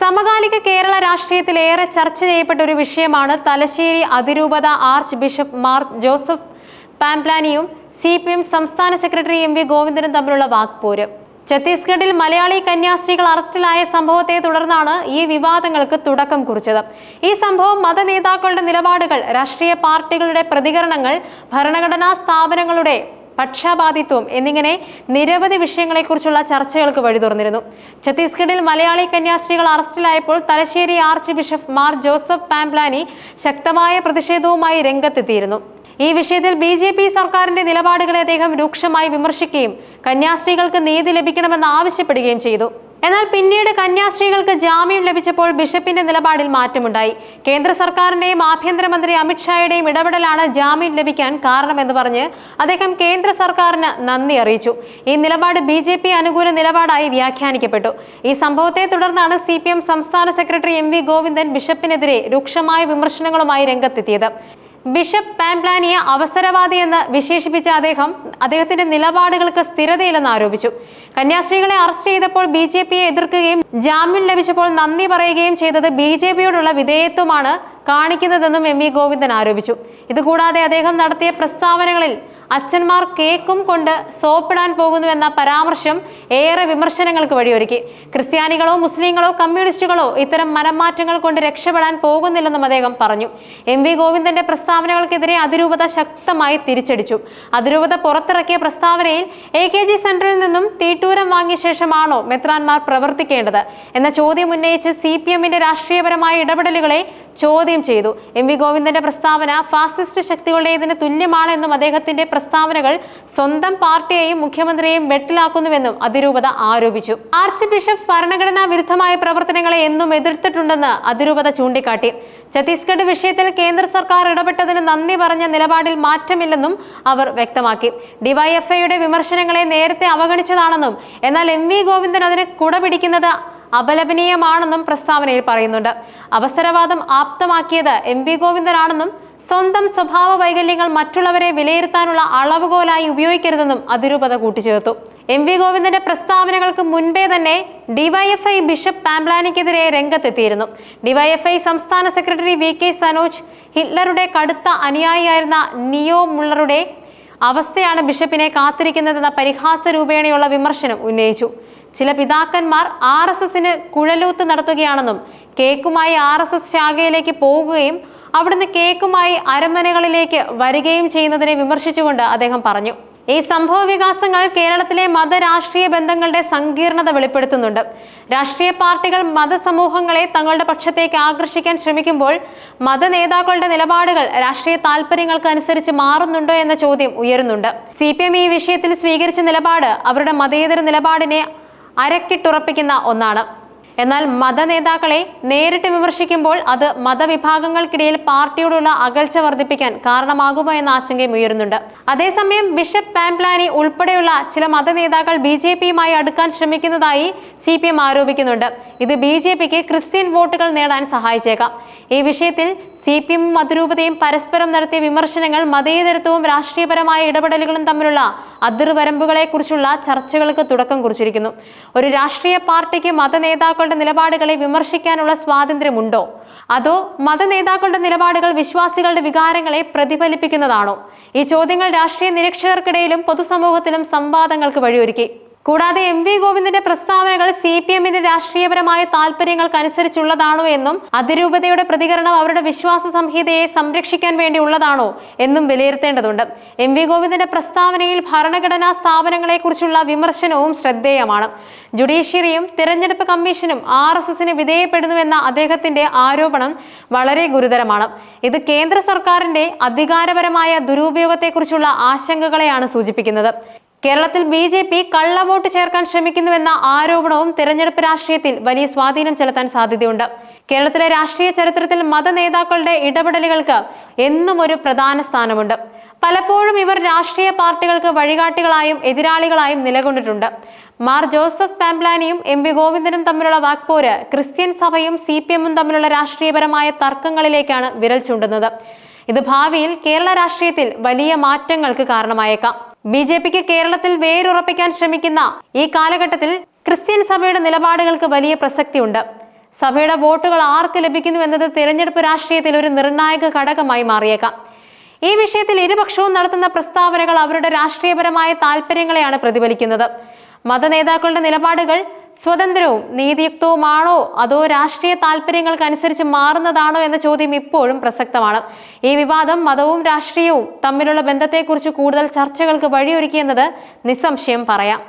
സമകാലിക കേരള രാഷ്ട്രീയത്തിൽ ഏറെ ചർച്ച ചെയ്യപ്പെട്ട ഒരു വിഷയമാണ് തലശ്ശേരി അതിരൂപത ആർച്ച് ബിഷപ്പ് മാർ ജോസഫ് പാംപ്ലാനിയും സി പി എം സംസ്ഥാന സെക്രട്ടറി എം വി ഗോവിന്ദനും തമ്മിലുള്ള വാക്പോര്. ഛത്തീസ്ഗഡിൽ മലയാളി കന്യാസ്ത്രീകൾ അറസ്റ്റിലായ സംഭവത്തെ തുടർന്നാണ് ഈ വിവാദങ്ങൾക്ക് തുടക്കം കുറിച്ചത്. ഈ സംഭവം മത നേതാക്കളുടെ നിലപാടുകൾ രാഷ്ട്രീയ പാർട്ടികളുടെ പ്രതികരണങ്ങൾ ഭരണഘടനാ സ്ഥാപനങ്ങളുടെ പക്ഷാപാതിത്വം എന്നിങ്ങനെ നിരവധി വിഷയങ്ങളെക്കുറിച്ചുള്ള ചർച്ചകൾക്ക് വഴി തുറന്നിരുന്നു. ഛത്തീസ്ഗഡിൽ മലയാളി കന്യാസ്ത്രീകൾ അറസ്റ്റിലായപ്പോൾ Thalassery archbishop Mar Joseph Pamplany ശക്തമായ പ്രതിഷേധവുമായി രംഗത്തെത്തിയിരുന്നു. ഈ വിഷയത്തിൽ ബി ജെ പി സർക്കാരിന്റെ നിലപാടുകളെ അദ്ദേഹം രൂക്ഷമായി വിമർശിക്കുകയും കന്യാസ്ത്രീകൾക്ക് നീതി ലഭിക്കണമെന്ന് ആവശ്യപ്പെടുകയും ചെയ്തു. എന്നാൽ പിന്നീട് കന്യാസ്ത്രീകൾക്ക് ജാമ്യം ലഭിച്ചപ്പോൾ ബിഷപ്പിന്റെ നിലപാടിൽ മാറ്റമുണ്ടായി. കേന്ദ്ര സർക്കാരിന്റെയും ആഭ്യന്തരമന്ത്രി അമിത്ഷായുടെയും ഇടപെടലാണ് ജാമ്യം ലഭിക്കാൻ കാരണമെന്ന് പറഞ്ഞ് അദ്ദേഹം കേന്ദ്ര സർക്കാരിന് നന്ദി അറിയിച്ചു. ഈ നിലപാട് ബി ജെ പി അനുകൂല നിലപാടായി വ്യാഖ്യാനിക്കപ്പെട്ടു. ഈ സംഭവത്തെ തുടർന്നാണ് സി പി എം സംസ്ഥാന സെക്രട്ടറി എം വി ഗോവിന്ദൻ ബിഷപ്പിനെതിരെ രൂക്ഷമായ വിമർശനങ്ങളുമായി രംഗത്തെത്തിയത്. ബിഷപ്പ് പാംപ്ലാനിയെ അവസരവാദി എന്ന് വിശേഷിപ്പിച്ച അദ്ദേഹം അദ്ദേഹത്തിന്റെ നിലപാടുകൾക്ക് സ്ഥിരതയില്ലെന്ന് ആരോപിച്ചു. കന്യാസ്ത്രീകളെ അറസ്റ്റ് ചെയ്തപ്പോൾ ബി ജെ പിയെ എതിർക്കുകയും ജാമ്യം ലഭിച്ചപ്പോൾ നന്ദി പറയുകയും ചെയ്തത് ബി ജെ പിയോടുള്ള വിധേയത്വമാണ് കാണിക്കുന്നതെന്നും എം വി ഗോവിന്ദൻ ആരോപിച്ചു. ഇതുകൂടാതെ അദ്ദേഹം നടത്തിയ പ്രസ്താവനകളിൽ അച്ഛന്മാർ കേക്കും കൊണ്ട് സോപ്പിടാൻ പോകുന്നുവെന്ന പരാമർശം ഏറെ വിമർശനങ്ങൾക്ക് വഴിയൊരുക്കി. ക്രിസ്ത്യാനികളോ മുസ്ലിങ്ങളോ കമ്മ്യൂണിസ്റ്റുകളോ ഇത്തരം മനംമാറ്റങ്ങൾ കൊണ്ട് രക്ഷപ്പെടാൻ പോകുന്നില്ലെന്നും അദ്ദേഹം പറഞ്ഞു. എം വി ഗോവിന്ദന്റെ പ്രസ്താവനകൾക്കെതിരെ അതിരൂപത ശക്തമായി തിരിച്ചടിച്ചു. അതിരൂപത പുറത്തിറക്കിയ പ്രസ്താവനയിൽ എ കെ ജി സെന്ററിൽ നിന്നും തീട്ടൂരം വാങ്ങിയ ശേഷമാണോ മെത്രാൻമാർ പ്രവർത്തിക്കേണ്ടത്? എന്ന ചോദ്യം ഉന്നയിച്ച് സി പി എമ്മിന്റെ രാഷ്ട്രീയപരമായ ഇടപെടലുകളെ ചോദ്യം ചെയ്തു. എം വി ഗോവിന്ദന്റെ പ്രസ്താവന ഫാസിസ്റ്റ് ശക്തികളുടേതിന് തുല്യമാണെന്നും അദ്ദേഹത്തിന്റെ പ്രസ്താവനകൾ സ്വന്തം പാർട്ടിയെയും മുഖ്യമന്ത്രിയെയും വെട്ടിലാക്കുന്നുവെന്നും അതിരൂപത ആരോപിച്ചു. ആർച്ച് ബിഷപ്പ് ഭരണഘടനാ വിരുദ്ധമായ പ്രവർത്തനങ്ങളെ എന്നും എതിർത്തിട്ടുണ്ടെന്ന് അതിരൂപത ചൂണ്ടിക്കാട്ടി. ഛത്തീസ്ഗഡ് വിഷയത്തിൽ കേന്ദ്ര സർക്കാർ ഇടപെട്ടതിന് നന്ദി പറഞ്ഞ നിലപാടിൽ മാറ്റമില്ലെന്നും അവർ വ്യക്തമാക്കി. ഡിവൈഎഫ്ഐയുടെ വിമർശനങ്ങളെ നേരത്തെ അവഗണിച്ചതാണെന്നും എന്നാൽ എം വി ഗോവിന്ദൻ അതിന് കുടപിടിക്കുന്നത് അപലപനീയമാണെന്നും പ്രസ്താവനയിൽ പറയുന്നുണ്ട്. അവസരവാദം ആപ്തമാക്കിയത് എം വി ഗോവിന്ദനാണെന്നും സ്വന്തം സ്വഭാവ വൈകല്യങ്ങൾ മറ്റുള്ളവരെ വിലയിരുത്താനുള്ള അളവുകോലായി ഉപയോഗിക്കരുതെന്നും അതിരൂപത കൂട്ടിച്ചേർത്തു. എം വി ഗോവിന്ദന്റെ പ്രസ്താവനകൾക്ക് മുൻപേ തന്നെ ഡിവൈഎഫ്ഐ ബിഷപ്പ് പാംപ്ലാനിക്കെതിരെ രംഗത്തെത്തിയിരുന്നു. ഡിവൈഎഫ്ഐ സംസ്ഥാന സെക്രട്ടറി വി കെ സനോജ് ഹിറ്റ്ലറുടെ കടുത്ത അനുയായിയായിരുന്ന നിയോ മുള്ളറുടെ അവസ്ഥയാണ് ബിഷപ്പിനെ കാത്തിരിക്കുന്നതെന്ന പരിഹാസ രൂപേണയുള്ള വിമർശനം ഉന്നയിച്ചു. ചില പിതാക്കന്മാർ ആർ എസ് എസിന് കുഴലൂത്ത് നടത്തുകയാണെന്നും കേക്കുമായി ആർ എസ് എസ് ശാഖയിലേക്ക് പോകുകയും അവിടുന്ന് കേക്കുമായി അരമനകളിലേക്ക് വരികയും ചെയ്യുന്നതിനെ വിമർശിച്ചുകൊണ്ട് അദ്ദേഹം പറഞ്ഞു ഈ സംഭവ വികാസങ്ങൾ കേരളത്തിലെ മതരാഷ്ട്രീയ ബന്ധങ്ങളുടെ സങ്കീർണത വെളിപ്പെടുത്തുന്നുണ്ട്. രാഷ്ട്രീയ പാർട്ടികൾ മതസമൂഹങ്ങളെ തങ്ങളുടെ പക്ഷത്തേക്ക് ആകർഷിക്കാൻ ശ്രമിക്കുമ്പോൾ മത നേതാക്കളുടെ നിലപാടുകൾ രാഷ്ട്രീയ താല്പര്യങ്ങൾക്ക് അനുസരിച്ച് മാറുന്നുണ്ടോ എന്ന ചോദ്യം ഉയരുന്നുണ്ട്. സി ഈ വിഷയത്തിൽ സ്വീകരിച്ച നിലപാട് അവരുടെ മതേതര നിലപാടിനെ അരക്കിട്ടുറപ്പിക്കുന്ന ഒന്നാണ്. എന്നാൽ മത നേതാക്കളെ നേരിട്ട് വിമർശിക്കുമ്പോൾ അത് മതവിഭാഗങ്ങൾക്കിടയിൽ പാർട്ടിയോടുള്ള അകൽച്ച വർദ്ധിപ്പിക്കാൻ കാരണമാകുമോ എന്ന ആശങ്കയും ഉയരുന്നുണ്ട്. അതേസമയം ബിഷപ്പ് പാംപ്ലാനി ഉൾപ്പെടെയുള്ള ചില മത നേതാക്കൾ ബി ജെ പിയുമായി അടുക്കാൻ ശ്രമിക്കുന്നതായി സി പി എം ആരോപിക്കുന്നുണ്ട്. ഇത് ബി ജെ പിക്ക് ക്രിസ്ത്യൻ വോട്ടുകൾ നേടാൻ സഹായിച്ചേക്കാം. ഈ വിഷയത്തിൽ സി പി എമ്മും അതിരൂപതയും പരസ്പരം നടത്തിയ വിമർശനങ്ങൾ മതേതരത്വവും രാഷ്ട്രീയപരമായ ഇടപെടലുകളും തമ്മിലുള്ള അതിർവരമ്പുകളെക്കുറിച്ചുള്ള ചർച്ചകൾക്ക് തുടക്കം കുറിച്ചിരിക്കുന്നു. ഒരു രാഷ്ട്രീയ പാർട്ടിക്ക് മതനേതാക്കളുടെ നിലപാടുകളെ വിമർശിക്കാനുള്ള സ്വാതന്ത്ര്യമുണ്ടോ? അതോ മതനേതാക്കളുടെ നിലപാടുകൾ വിശ്വാസികളുടെ വികാരങ്ങളെ പ്രതിഫലിപ്പിക്കുന്നതാണോ? ഈ ചോദ്യങ്ങൾ രാഷ്ട്രീയ നിരീക്ഷകർക്കിടയിലും പൊതുസമൂഹത്തിലും സംവാദങ്ങൾക്ക് വഴിയൊരുക്കി. കൂടാതെ എം വി ഗോവിന്ദന്റെ പ്രസ്താവനകൾ സി പി എമ്മിന്റെ രാഷ്ട്രീയപരമായ താല്പര്യങ്ങൾക്കനുസരിച്ചുള്ളതാണോ എന്നും അതിരൂപതയുടെ പ്രതികരണം അവരുടെ വിശ്വാസ സംഹിതയെ സംരക്ഷിക്കാൻ വേണ്ടിയുള്ളതാണോ എന്നും വിലയിരുത്തേണ്ടതുണ്ട്. എം വി ഗോവിന്ദന്റെ പ്രസ്താവനയിൽ ഭരണഘടനാ സ്ഥാപനങ്ങളെക്കുറിച്ചുള്ള വിമർശനവും ശ്രദ്ധേയമാണ്. ജുഡീഷ്യറിയും തിരഞ്ഞെടുപ്പ് കമ്മീഷനും ആർ എസ് എസിന് വിധേയപ്പെടുന്നുവെന്ന അദ്ദേഹത്തിന്റെ ആരോപണം വളരെ ഗുരുതരമാണ്. ഇത് കേന്ദ്ര സർക്കാരിന്റെ അധികാരപരമായ ദുരുപയോഗത്തെക്കുറിച്ചുള്ള ആശങ്കകളെയാണ് സൂചിപ്പിക്കുന്നത്. കേരളത്തിൽ ബി ജെ പി കള്ളവോട്ട് ചേർക്കാൻ ശ്രമിക്കുന്നുവെന്ന ആരോപണവും തെരഞ്ഞെടുപ്പ് രാഷ്ട്രീയത്തിൽ വലിയ സ്വാധീനം ചെലുത്താൻ സാധ്യതയുണ്ട്. കേരളത്തിലെ രാഷ്ട്രീയ ചരിത്രത്തിൽ മത നേതാക്കളുടെ ഇടപെടലുകൾക്ക് എന്നും ഒരു പ്രധാന സ്ഥാനമുണ്ട്. പലപ്പോഴും ഇവർ രാഷ്ട്രീയ പാർട്ടികൾക്ക് വഴികാട്ടികളായും എതിരാളികളായും നിലകൊണ്ടിട്ടുണ്ട്. മാർ ജോസഫ് പാംപ്ലാനിയും എം വി ഗോവിന്ദനും തമ്മിലുള്ള വാക്പോര് ക്രിസ്ത്യൻ സഭയും സി പി എമ്മും തമ്മിലുള്ള രാഷ്ട്രീയപരമായ തർക്കങ്ങളിലേക്കാണ് വിരൽ ചൂണ്ടുന്നത്. ഇത് ഭാവിയിൽ കേരള രാഷ്ട്രീയത്തിൽ വലിയ മാറ്റങ്ങൾക്ക് കാരണമായേക്കാം. ബി ജെ പിക്ക് കേരളത്തിൽ വേരുറപ്പിക്കാൻ ശ്രമിക്കുന്ന ഈ കാലഘട്ടത്തിൽ ക്രിസ്ത്യൻ സഭയുടെ നിലപാടുകൾക്ക് വലിയ പ്രസക്തിയുണ്ട്. സഭയുടെ വോട്ടുകൾ ആർക്ക് ലഭിക്കുന്നു എന്നത് തിരഞ്ഞെടുപ്പ് രാഷ്ട്രീയത്തിൽ ഒരു നിർണായക ഘടകമായി മാറിയേക്കാം. ഈ വിഷയത്തിൽ ഇരുപക്ഷവും നടത്തുന്ന പ്രസ്താവനകൾ അവരുടെ രാഷ്ട്രീയപരമായ താല്പര്യങ്ങളെയാണ് പ്രതിഫലിക്കുന്നത്. മതനേതാക്കളുടെ നിലപാടുകൾ സ്വതന്ത്രവും നീതിയുക്തവുമാണോ? അതോ രാഷ്ട്രീയ താല്പര്യങ്ങൾക്കനുസരിച്ച് മാറുന്നതാണോ എന്ന ചോദ്യം ഇപ്പോഴും പ്രസക്തമാണ്. ഈ വിവാദം മതവും രാഷ്ട്രീയവും തമ്മിലുള്ള ബന്ധത്തെക്കുറിച്ച് കൂടുതൽ ചർച്ചകൾക്ക് വഴിയൊരുക്കിയെന്നത് നിസ്സംശയം പറയാം.